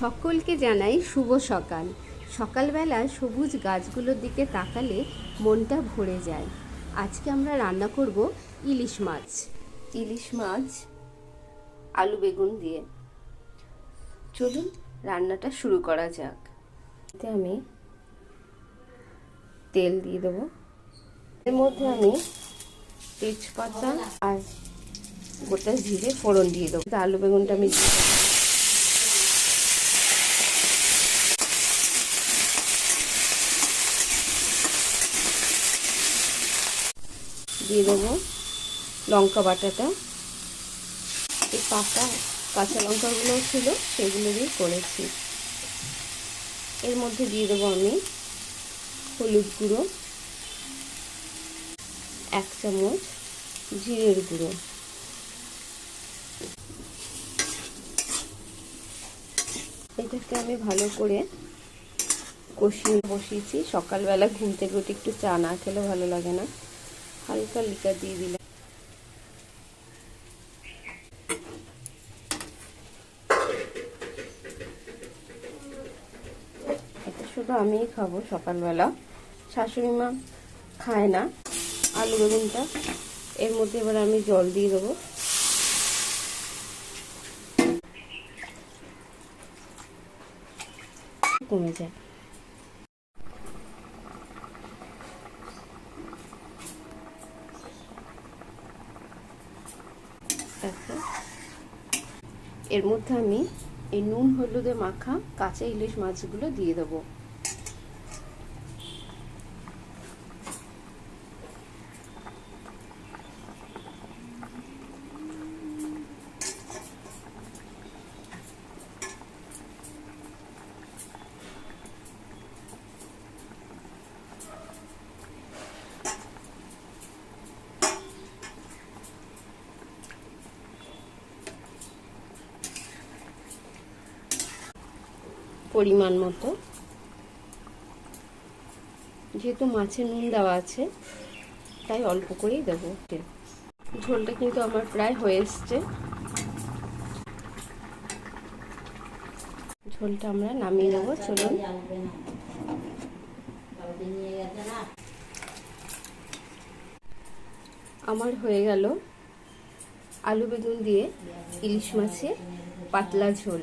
সকলকে জানাই শুভ সকাল। সকালবেলা সবুজ গাছগুলোর দিকে তাকালে মনটা ভরে যায়। আজকে আমরা রান্না করব ইলিশ মাছ। ইলিশ মাছ, আলু বেগুন দিয়ে। চলুন রান্নাটা শুরু করা যাক। এতে আমি তেল দিয়ে দেবো। এর মধ্যে আমি তেজপাতা আর গোটা জিরে ফোড়ন দিয়ে দেবো। আলু বেগুনটা আমি দিয়ে দিয়ে দেবো লঙ্কা বাটাটা। এই পাকা কাঁচা লঙ্কাগুলো ছিল, সেগুলো দিয়ে করেছি। এর মধ্যে দিয়ে দেবো আমি হলুদ গুঁড়ো, এক চামচ জিরের গুঁড়ো। এটাকে আমি ভালো করে কষিয়ে বসিয়েছি। সকালবেলা ঘুম থেকে উঠে একটু চা না খেলে ভালো লাগে না। হালকা লিকার দিয়ে দিলাম। শুধু আমিই খাব সকালবেলা। শাশুড়ি মা খায় না। আলু বেগুনটা এর মধ্যে এবার আমি জল দিয়ে দেবো। কমে যায়। দেখো এর মধ্যে আমি এই নুন হলুদে মাখা কাঁচা ইলিশ মাছগুলো দিয়ে দেবো। পরিমাণ মতো। যেহেতু মাছে নুন দেওয়া আছে, তাই অল্প করেই দেবো ঝোলটা কিন্তু আমার প্রায় হয়ে এসছে। ঝোলটা আমরা নামিয়ে নেব, চলুন। আমার হয়ে গেল আলু বেগুন দিয়ে ইলিশ মাছের পাতলা ঝোল।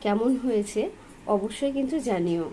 কেমন হয়েছে? অবশ্যই কিন্তু জানিও।